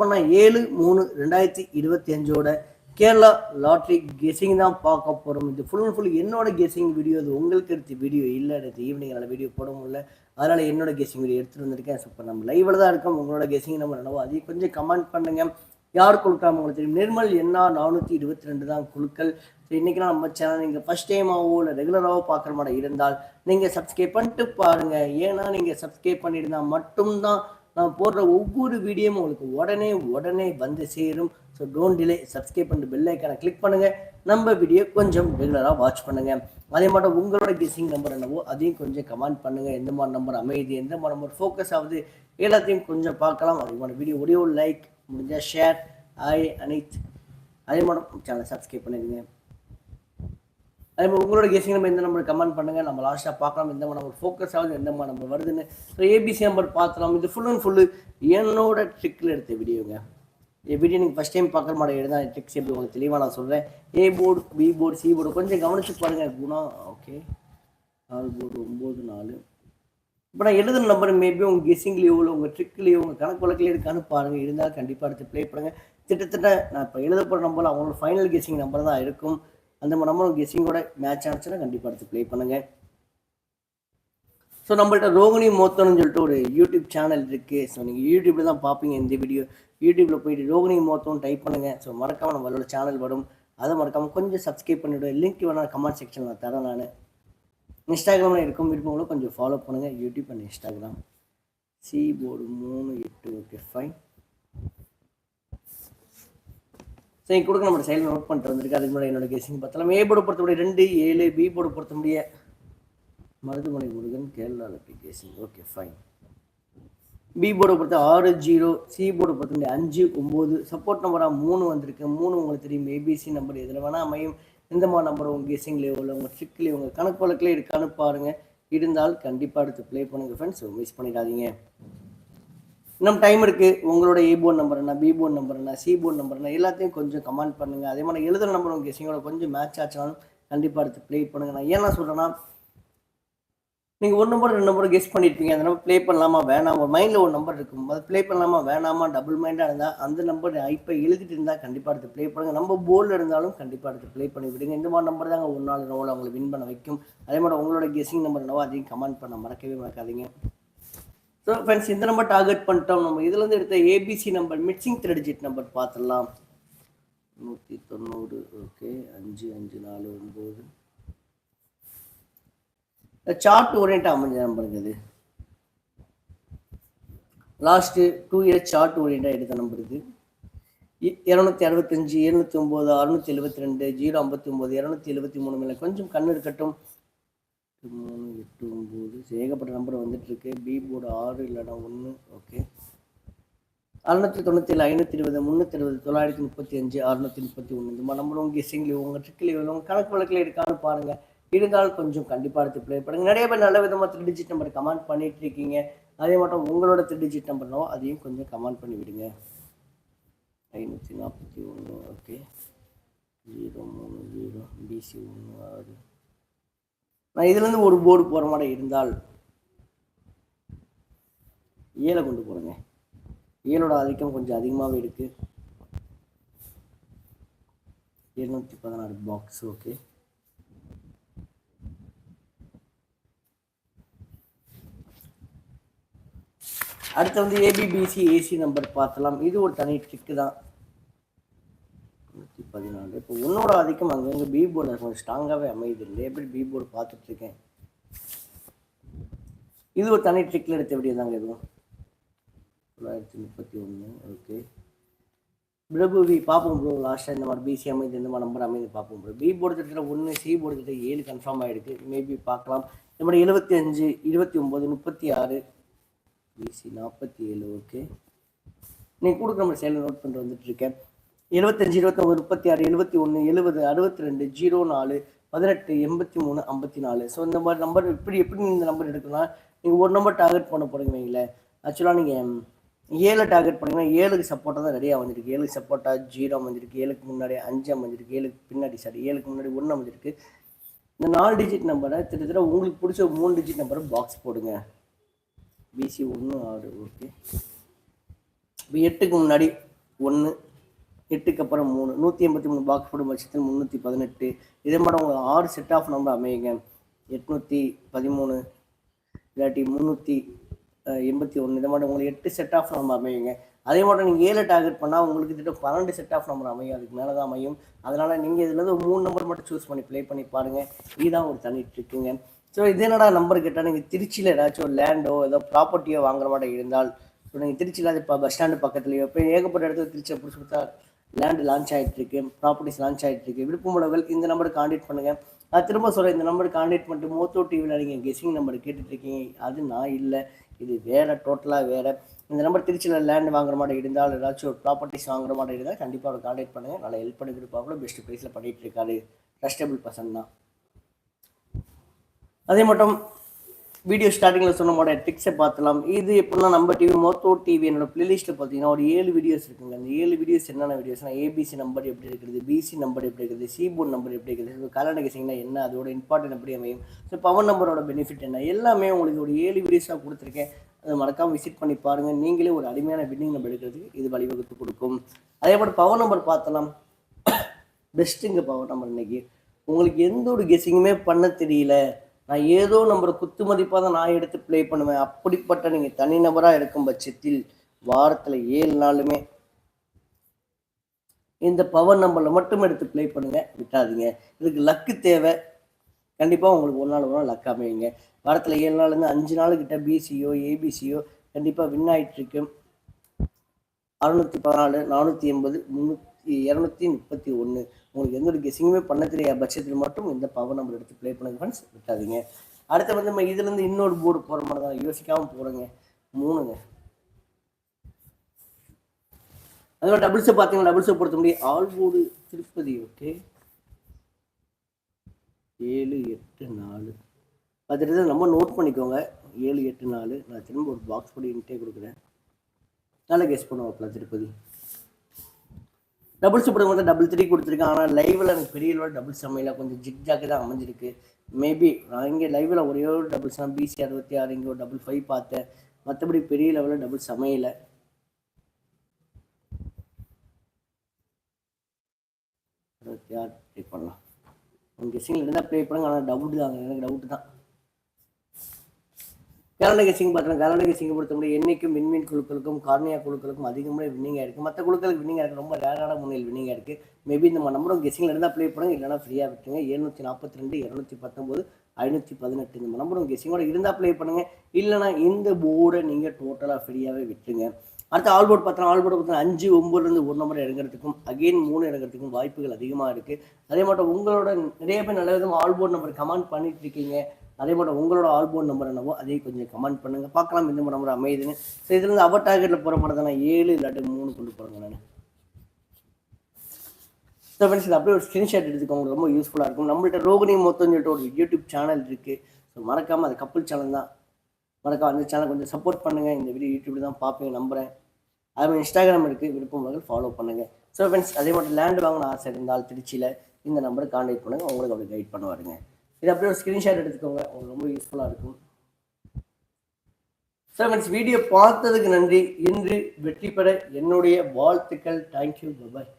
பண்ண ஏழு மூணு ரெண்டாயிரத்தி இருபத்தி அஞ்சோட கேரளா லாட்ரி கெஸிங் தான் பார்க்க போகிறோம் இது ஃபுல் அண்ட் ஃபுல் என்னோட கெஸிங் வீடியோ அது உங்களுக்கு எடுத்து வீடியோ இல்லை எடுத்து ஈவினிங் என்னால் வீடியோ போட முடியல. அதனால் என்னோட கெஸிங் வீடியோ எடுத்துகிட்டு வந்திருக்கேன். ஸோ இப்போ நம்ம லைவில் தான் இருக்கோம். உங்களோட கெஸிங் நம்ம என்னவோ அதையும் கொஞ்சம் கமெண்ட் பண்ணுங்கள் யார் கொடுக்காம உங்களுக்கு தெரியும். நிர்மல் என்ன நானூற்றி இருபத்தி ரெண்டு தான் குழுக்கள் ஸோ இன்றைக்கி நம்ம சேனல் நீங்கள் ஃபஸ்ட் டைமாவோ இல்லை ரெகுலராகவோ பார்க்குற மாதிரி இருந்தால் நீங்கள் சப்ஸ்கிரைப் பண்ணிட்டு பாருங்கள் ஏன்னா நீங்கள் சப்ஸ்கிரைப் பண்ணியிருந்தால் மட்டும்தான் நான் போடுற ஒவ்வொரு வீடியோவும் உங்களுக்கு உடனே உடனே வந்து சேரும். ஸோ டோன்ட் டிலே சப்ஸ்கிரைப் பண்ணிட்டு பெல் ஐக்கானை கிளிக் பண்ணுங்கள் நம்ம வீடியோ கொஞ்சம் ரெகுலராக வாட்ச் பண்ணுங்கள் அதே மாதிரி உங்களோட கெஸிங் நம்பர் என்னவோ அதையும் கொஞ்சம் கமெண்ட் பண்ணுங்கள் எந்த மாதிரி நம்பர் அமைதி எந்த மாதிரி நம்பர் ஃபோக்கஸ் ஆகுது எல்லாத்தையும் கொஞ்சம் பார்க்கலாம். அதே மாதிரி வீடியோ ஒரே ஒரு லைக் முடிஞ்சால் ஷேர் ஐ அனைத் அதே மாதிரி சேனலை சப்ஸ்கிரைப் பண்ணிடுங்க. அதே மாதிரி உங்களோட கேசிங் நம்ம எந்த நம்பர் கமெண்ட் பண்ணுங்கள் நம்ம லாஸ்ட்டாக பார்க்கலாம். எந்த மாதிரி நம்ம ஃபோக்கஸ் ஆகுது எந்த மாதிரி நம்ம வருதுன்னு. ஸோ ஏபிசி நம்பர் பார்த்துலாம். இது ஃபுல் அண்ட் ஃபுல்லு என்னோட ட்ரிக்கில் எடுத்த வீடியோங்க இந்த வீடியோ நீங்கள் ஃபஸ்ட் டைம் பார்க்குற மாதிரி எழுதா ட்ரிக்ஸ் எப்படி உங்களுக்கு தெளிவாக நான் சொல்கிறேன் A board B board C board கொஞ்சம் கவனித்து பாருங்கள் குணா ஓகே நாலு போர்டு ஒம்பது நாலு. இப்போ நான் எழுதுன நம்பர் மேபி உங்கள் கெஸ்ஸிங்லேயோ இல்லை உங்கள் ட்ரிக்லேயோ உங்கள் கணக்கு வழக்கில் இருக்கான்னு பாருங்கள் இருந்தால் கண்டிப்பாக எடுத்து ப்ளே பண்ணுங்கள் கிட்டத்தட்ட நான் இப்போ எழுத போகிற நம்பர் அவங்களோட ஃபைனல் கெஸ்ஸிங் நம்பர் தான் இருக்கும். அந்த நம்பர் கெஸ்ஸிங்கோட மேட்ச் ஆச்சுன்னா கண்டிப்பாக எடுத்து ப்ளே பண்ணுங்கள் ஸோ நம்மள்ட்ட ரோகிணி மோத்தோன்னு சொல்லிட்டு ஒரு யூடியூப் சேனல் இருக்குது ஸோ நீங்கள் யூடியூப்பில் தான் பார்ப்பீங்க இந்த வீடியோ யூடியூப்பில் போயிட்டு ரோகிணி மோத்தோன்னு டைப் பண்ணுங்கள் ஸோ மறக்காமல் நம்மளோட சேனல் வரும். அதை மறக்காமல் கொஞ்சம் சப்ஸ்கிரைப் பண்ணிவிடுவேன் லிங்க் வேணால் கமெண்ட் செக்ஷனில் தரேன் நான். இன்ஸ்டாகிராமில் இருக்கும் விருப்பங்களும் கொஞ்சம் ஃபாலோ பண்ணுங்கள் YouTube and Instagram C board மூணு எட்டு ஓகே ஃபைன் ஸோ இங்கே கொடுக்க நம்ம சைடில் நோட் பண்ணிட்டு வந்திருக்கு. அதுக்கு முன்னாடி என்னோட கேசிங் பார்த்தலாம் ஏ போர்டு முடிய ரெண்டு ஏழு பி போர்டு பொறுத்த முடிய மருதுமலை முருகன் கேரளாவில் கெஸிங் ஓகே ஃபைன் பி போர்டை பொறுத்த ஆறு ஜீரோ சி போர்டை பொறுத்த முடிய அஞ்சு ஒம்பது. சப்போர்ட் நம்பராக மூணு வந்திருக்கு. மூணு உங்களுக்கு தெரியும். ஏபிசி நம்பர் எதில் வேணால் அமையும். எந்த மாதிரி நம்பர் உங்கள் கெஸிங்லேயோ இல்லை உங்கள் ட்ரிக்லேயோ உங்கள் கணக்கு வழக்கில் இருக்கான்னு பாருங்கள் இருந்தால் கண்டிப்பாக எடுத்து ப்ளே பண்ணுங்கள் ஃப்ரெண்ட்ஸ் மிஸ் பண்ணிடாதீங்க. இன்னும் டைம் இருக்குது உங்களோட ஏ நம்பர் என்ன பி போர்ட் நம்பர் என்ன சி போர்ட் நம்பர் என்ன எல்லாத்தையும் கொஞ்சம் கமெண்ட் பண்ணுங்கள் அதே மாதிரி எழுதுகிற நம்பர் உங்கள் கெஸிங்கோட கொஞ்சம் மேட்ச் ஆச்சாலும் கண்டிப்பாக எடுத்து ப்ளே பண்ணுங்கள் நான் ஏன் சொல்கிறேன்னா நீங்கள் ஒரு நம்பர் ரெண்டு நம்பர் கெஸ் பண்ணியிருப்பீங்க அந்த நம்பர் ப்ளே பண்ணலாமா வேணாம்? ஒரு மைண்டில் ஒரு நம்பர் இருக்கும். அது ப்ளே பண்ணலாமா வேணாமா? டபுள் மைண்டாக இருந்தால் அந்த நம்பர் இப்போ எழுதிட்டு இருந்தால் கண்டிப்பாக எடுத்து ப்ளே பண்ணுங்கள் நம்ம போர்டில் இருந்தாலும் கண்டிப்பாக எடுத்து ப்ளே பண்ணி விடுங்க. இந்த மாதிரி நம்பர் தாங்க ஒரு நாள் ரோல் அவங்களை வின் பண்ண வைக்கும். அதே மாதிரி உங்களோட கெஸிங் நம்பர் என்னவோ அதையும் கமெண்ட் பண்ண மறக்கவே மறக்காதீங்க. ஸோ ஃப்ரெண்ட்ஸ் இந்த நம்பர் டார்கெட் பண்ணிட்டோம் நம்ம. இதுலேருந்து எடுத்த ABC number mixing three digit number பார்த்துடலாம். நூற்றி தொண்ணூறு ஓகே அஞ்சு அஞ்சு நாலு ஒம்பது சார்ட் ஓரியன்ட் அமைஞ்ச நம்பருங்க இது. லாஸ்ட்டு டூ இயர்ஸ் சார்ட் ஓரியண்டாக எடுத்த நம்பர் இது. இரநூத்தி அறுபத்தஞ்சு எழுநூற்றி ஒம்பது அறுநூத்தி எழுபத்தி ரெண்டு ஜீரோ ஐம்பத்தி ஒம்பது இரநூத்தி எழுபத்தி மூணு மேலே கொஞ்சம் கண் இருக்கட்டும். மூணு எட்டு ஒம்பது. ஏகப்பட்ட நம்பர் வந்துட்டுருக்கு. பி போர்டு ஆறு இல்லைனா ஒன்று. ஓகே அறுநூற்றி தொண்ணூற்றி ஏழு ஐநூற்றி இருபது முந்நூற்றி இருபது தொள்ளாயிரத்தி முப்பத்தி அஞ்சு அறுநூற்றி முப்பத்தி ஒன்று. இந்த மாதிரி நம்பர் உங்கள் உங்கள் ட்ரிக்லேயோ உங்கள் கணக்கு வழக்கில் இருக்கான்னு பாருங்கள் இருந்தால் கொஞ்சம் கண்டிப்பாக எடுத்து ப்ளே பண்ணுங்க. நிறைய பேர் நல்ல விதமாக த்ரீ டிஜிட் நம்பர் கமெண்ட் பண்ணிட்டு இருக்கீங்க. அதே மட்டும் உங்களோட த்ரீ டிஜிட் நம்பர்னோ அதையும் கொஞ்சம் கமெண்ட் பண்ணி விடுங்க. ஐநூற்றி நாற்பத்தி ஒன்று. ஓகே ஜீரோ மூணு ஜீரோ பிசி ஒன்று ஆறு. நான் இதுலேருந்து ஒரு போர்டு போகிற மாதிரி இருந்தால் ஏழை கொண்டு போகிறேங்க. ஏழோட ஆதிக்கம் கொஞ்சம் அதிகமாகவே இருக்குது இருநூற்றி பதினாறு பாக்ஸ் ஓகே அடுத்து வந்து ஏபிபிசி ஏசி நம்பர் பார்த்தலாம். இது ஒரு தனி ட்ரிக்கு தான் நூற்றி பதினாலு இப்போ உன்னோட ஆதிக்கம் அங்கங்கே பி போர்டு கொஞ்சம் ஸ்ட்ராங்காகவே அமையுது இல்லை பேர் பி போர்டு பார்த்துட்ருக்கேன்? இது ஒரு தனி ட்ரிக்கில் எடுத்த வீடியோ தாங்க இதுவும் தொள்ளாயிரத்தி முப்பத்தி ஒன்று ஓகே பிரபுவி பார்ப்போம் ப்ரோ லாஸ்ட்டாக இந்த மாதிரி பிசி அமைந்து இந்த மாதிரி நம்பர் அமைந்து பார்ப்போம் ப்ரோ பி போர்டு திட்டத்தில் ஒன்று சி போர்டு திட்டம் ஏழு கன்ஃபார்ம் ஆகிருக்கு மேபி பார்க்கலாம். இந்த மாதிரி எழுபத்தி அஞ்சு இருபத்தி ஒம்பது முப்பத்தி ஆறு பிசி நாற்பத்தி ஏழு ஓகே நீங்கள் கொடுக்குற மாதிரி செயலை நோட் பண்ணிட்டு வந்துட்டு இருக்கேன் எழுபத்தஞ்சு இருபத்தொம்பது முப்பத்தி ஆறு எழுபத்தி ஒன்று எழுபது அறுபத்தி ரெண்டு ஜீரோ நாலு பதினெட்டு எண்பத்தி மூணு ஐம்பத்தி நாலு ஸோ இந்த மாதிரி நம்பர் இப்படி எப்படி இந்த நம்பர் எடுக்கலாம் நீங்கள் ஒரு நம்பர் டார்கெட் பண்ண போகிறீங்க வைங்களேன். ஆக்சுவலாக நீங்கள் ஏழு டார்கெட் பண்ணிங்கன்னா ஏழுக்கு சப்போர்ட்டாக தான் ரெடியாக வந்துருக்கு. ஏழுக்கு சப்போர்ட்டாக ஜீரோ அமைஞ்சிருக்கு. ஏழுக்கு முன்னாடி அஞ்சு அமைஞ்சிருக்கு. ஏழுக்கு பின்னாடி சாரி ஏழுக்கு முன்னாடி ஒன்று அமைஞ்சிருக்கு. இந்த நாலு டிஜிட் நம்பரை திட்டத்தட்ட உங்களுக்கு பிடிச்ச மூணு டிஜிட் நம்பரை பாக்ஸ் போடுங்க. பிசி ஒன்று ஆறு ஓகே இப்போ எட்டுக்கு முன்னாடி ஒன்று எட்டுக்கு அப்புறம் மூணு. நூற்றி எண்பத்தி மூணு பாக்ஸ் போடும் பட்சத்தில் முந்நூற்றி பதினெட்டு. இதே மாதிரி உங்களுக்கு ஆறு செட் ஆஃப் நம்பர் அமையுங்க. எட்நூற்றி பதிமூணு இல்லாட்டி முந்நூற்றி எண்பத்தி ஒன்று இதை மாதிரி உங்களுக்கு எட்டு செட் ஆஃப் நம்பர் அமையுங்க. அதே மாதிரி நீங்கள் ஏழு டார்கெட் பண்ணால் உங்களுக்கு கிட்ட பன்னெண்டு செட் ஆஃப் நம்பர் அமையும். அதுக்கு மேலே தான் அமையும். அதனால் நீங்கள் இதுலேருந்து ஒரு மூணு நம்பர் மட்டும் சூஸ் பண்ணி ப்ளே பண்ணி பாருங்கள் இதுதான் ஒரு தனி ட்ரிக்குங்க ஸோ இது என்னடா நம்பர் கேட்டால் நீங்கள் திருச்சியில் ஏதாச்சும் ஒரு லேண்டோ ஏதோ ப்ராப்பர்ட்டியோ வாங்குற மாதிரி இருந்தால் ஸோ நீங்கள் திருச்சியில் அது இப்போ பஸ் ஸ்டாண்டு பக்கத்துலையோ இப்போ ஏகப்பட்ட இடத்துல திருச்சியில் பிடிச்சி கொடுத்தா லேண்ட் லான்ச் ஆகிட்டு இருக்கு ப்ராப்பர்ட்டிஸ் லான்ச் ஆகிட்டு இருக்கு விருப்பமுள்ளவர்கள் இந்த நம்பருக்கு காண்டாக்ட் பண்ணுங்கள் நான் திரும்ப சொல்கிறேன் இந்த நம்பருக்கு காண்டாக்ட் பண்ணிட்டு மோத்தோ டிவியில் நீங்கள் கெஸிங் நம்பர் கேட்டுட்ருக்கீங்க அது நான் இல்லை. இது வேறு டோட்டலாக வேறு. இந்த நம்பர் திருச்சியில் லேண்ட் வாங்குற மாதிரி இருந்தால் ஏதாச்சும் ஒரு ப்ராப்பர்ட்டிஸ் வாங்குற மாதிரி இருந்தால் கண்டிப்பாக அவர் காண்டாக்ட் பண்ணுங்கள் நல்லா ஹெல்ப் பண்ணி கொடுப்பாங்களோ பெஸ்ட் ப்ரைஸில் பண்ணிகிட்டு இருக்காரு. ட்ரஸ்டபிள் பர்சன் தான். அதே மட்டும் வீடியோ ஸ்டார்டிங்கில் சொன்ன மாதிரி ட்ரிக்ஸை பார்த்துலாம். இது எப்படின்னா நம்ம டிவி மோத்தோ டிவி என்னோட பிளேலிஸ்ட்டில் பார்த்தீங்கன்னா ஒரு ஏழு வீடியோஸ் இருக்குங்க. அந்த ஏழு வீடியோஸ் என்னென்ன வீடியோஸ்னா ஏபிசி நம்பர் எப்படி இருக்குது பிசி நம்பர் எப்படி இருக்குது சிபோர்ட் நம்பர் எப்படி இருக்குது கல்யாண கலர் கேசிங்னா என்ன அதோட இம்பார்ட்டன் எப்படி அமையும் ஸோ பவர் நம்பரோட பெனிஃபிட் என்ன எல்லாமே உங்களுக்கு ஒரு ஏழு வீடியோஸாக கொடுத்துருக்கேன். அதை மறக்காமல் விசிட் பண்ணி பாருங்கள் நீங்களே ஒரு அருமையான வின்னிங் நம்பர் எடுக்கிறதுக்கு இது வழிவகுத்து கொடுக்கும். அதே போல் பவர் நம்பர் பார்த்தலாம். பெஸ்ட்டுங்க பவர் நம்பர் இன்னைக்கு. உங்களுக்கு எந்த ஒரு கெஸிங்குமே பண்ண தெரியல. நான் ஏதோ நம்பர் குத்து மதிப்பாக தான் நான் எடுத்து ப்ளே பண்ணுவேன். அப்படிப்பட்ட நீங்கள் தனிநபராக இருக்கும் பட்சத்தில் வாரத்தில் ஏழு நாளுமே இந்த பவர் நம்பரில் மட்டும் எடுத்து ப்ளே பண்ணுங்க. விட்டாதீங்க. இதுக்கு லக்கு தேவை. கண்டிப்பாக உங்களுக்கு ஒரு நாள் ஒரு நாள் லக் அமையுங்க. வாரத்தில் ஏழு நாள்லேருந்து அஞ்சு நாள் பிசியோ ஏபிசியோ கண்டிப்பாக வின் ஆயிட்டு இருக்கு அறுநூற்றி பதினாலு நானூற்றி எண்பது முந்நூற்றி இரநூத்தி முப்பத்தி ஒன்று உங்களுக்கு எந்த ஒரு கெஸிங்குமே பண்ண தெரியாத பட்சத்தில் மட்டும் இந்த பவர் நம்பர் எடுத்து ப்ளே பண்ணுங்க ஃப்ரெண்ட்ஸ் விட்டாதீங்க. அடுத்து வந்து நம்ம இதுலேருந்து இன்னொரு போர்டு போகிற மாதிரி தான். யோசிக்காமல் போகிறோங்க மூணுங்க. அது மாதிரி டபுள்ஸை பார்த்தீங்கன்னா டபுள்ஸை பொறுத்த முடியும். ஆல் போர்டு திருப்பதி ஓகே ஏழு எட்டு நாலு. பார்த்துட்டு நம்ம நோட் பண்ணிக்கோங்க. ஏழு எட்டு நாலு. நான் திரும்ப ஒரு பாக்ஸ் போட்டு இன்ட்டே கொடுக்குறேன். நல்லா கெஸ் பண்ணுவாப்ல திருப்பதி. டபுள் சூப்பர் வந்து டபுள் த்ரீ கொடுத்துருக்கேன் ஆனால் லைவில் எனக்கு பெரிய லெவல் டபுள் சமையல கொஞ்சம் ஜிக் ஜாக்கு தான் அமைஞ்சிருக்கு. மேபி நான் இங்கே லைவில் ஒரே ஒரு டபுள் தான் பிசி அறுபத்தி ஆறு இங்கே ஒரு டபுள் ஃபைவ் பார்த்தேன். மற்றபடி பெரிய லெவலில் டபுள் சமையல அறுபத்தி ஆறு ட்ரை பண்ணலாம். உங்கள் கெஸிங்கில் இருந்தால் ப்ளே பண்ணுங்க. ஆனால் டவுட் தான். எனக்கு டவுட் தான். கேரளா கேசிங் பார்த்தோம் கேரளா கேசிங் பொறுத்த முடியும் என்னைக்கும் விண்மீன் குழுக்களுக்கும் கார்னியா குழுக்களுக்கும் அதிகமாக வின்னிங்காக இருக்குது மற்ற குழுக்களுக்கு வின்னிங்காக இருக்குது ரொம்ப ரேரான முறையில் வின்னிங்காக இருக்குது மேபி இந்த நம்பரும் கெஸிங்கில் இருந்தால் ப்ளே பண்ணுங்க. இல்லைனா ஃப்ரீயாக விட்டுருங்க. எழுநூற்றி நாற்பத்தி ரெண்டு இரநூத்தி பத்தொம்போது ஐநூற்றி பதினெட்டு இந்த நம்பரும் கெஸிங்கோட இருந்தால் ப்ளே பண்ணுங்கள் இல்லைனா இந்த போர்டை நீங்கள் டோட்டலாக ஃப்ரீயாகவே விட்டுருங்க. அடுத்த ஆல் போர்டு பார்த்தோம் ஆல் போர்டு பார்த்தோம் அஞ்சு ஒம்பதுலேருந்து ஒரு நம்பர் இறங்குறதுக்கும் அகெயின் மூணு இறங்குறதுக்கும் வாய்ப்புகள் அதிகமாக இருக்குது அதே மாட்டம் உங்களோட நிறைய பேர் நல்ல விதமாக ஆல் போர்டு நம்பர் கமெண்ட் பண்ணிட்டு இருக்கீங்க. அதே போல் உங்களோட ஆல்போன் நம்பர் என்னவோ அதே கொஞ்சம் கமெண்ட் பண்ணுங்கள் பார்க்கலாம் இந்த நம்பர் அமையுதுன்னு. ஸோ இதுலேருந்து அவர் டார்கெட்டில் போகிற நான் ஏழு இல்லாட்டி மூணு கொண்டு போகிறேங்க நான். ஸோ ஃப்ரெண்ட்ஸ் இது அப்படியே ஒரு ஸ்க்ரீன்ஷாட் எடுத்துக்கோங்க. ரொம்ப யூஸ்ஃபுல்லாக இருக்கும். நம்மள்ட்ட ரோகிணி மொத்தம் சொல்லிட்டு ஒரு யூடியூப் சேனல் இருக்குது ஸோ மறக்காமல் அது கப்பல் சேனல் தான். மறக்காம அந்த சேனல் கொஞ்சம் சப்போர்ட் பண்ணுங்கள் இந்த வீடியோ யூடியூப்ல தான் பார்ப்பேன் நம்புகிறேன் அதே மாதிரி இன்ஸ்டாகிராம் இருக்குது விருப்பம் ஃபாலோ பண்ணுங்கள் ஸோ ஃப்ரெண்ட்ஸ் அதே மாதிரி லேண்ட் வாங்கின ஆசை இருந்தால் திருச்சியில் இந்த நம்பரை கான்டாக்ட் பண்ணுங்கள் உங்களுக்கு அவர் கைட் பண்ணுவாருங்க. இது அப்படியே ஒரு ஸ்க்ரீன்ஷாட் எடுத்துக்கோங்க. உங்களுக்கு ரொம்ப யூஸ்ஃபுல்லாக இருக்கும். சார் ஃப்ரெண்ட்ஸ் வீடியோ பார்த்ததுக்கு நன்றி. இன்று வெற்றி பெற என்னுடைய வாழ்த்துக்கள். Thank you bye bye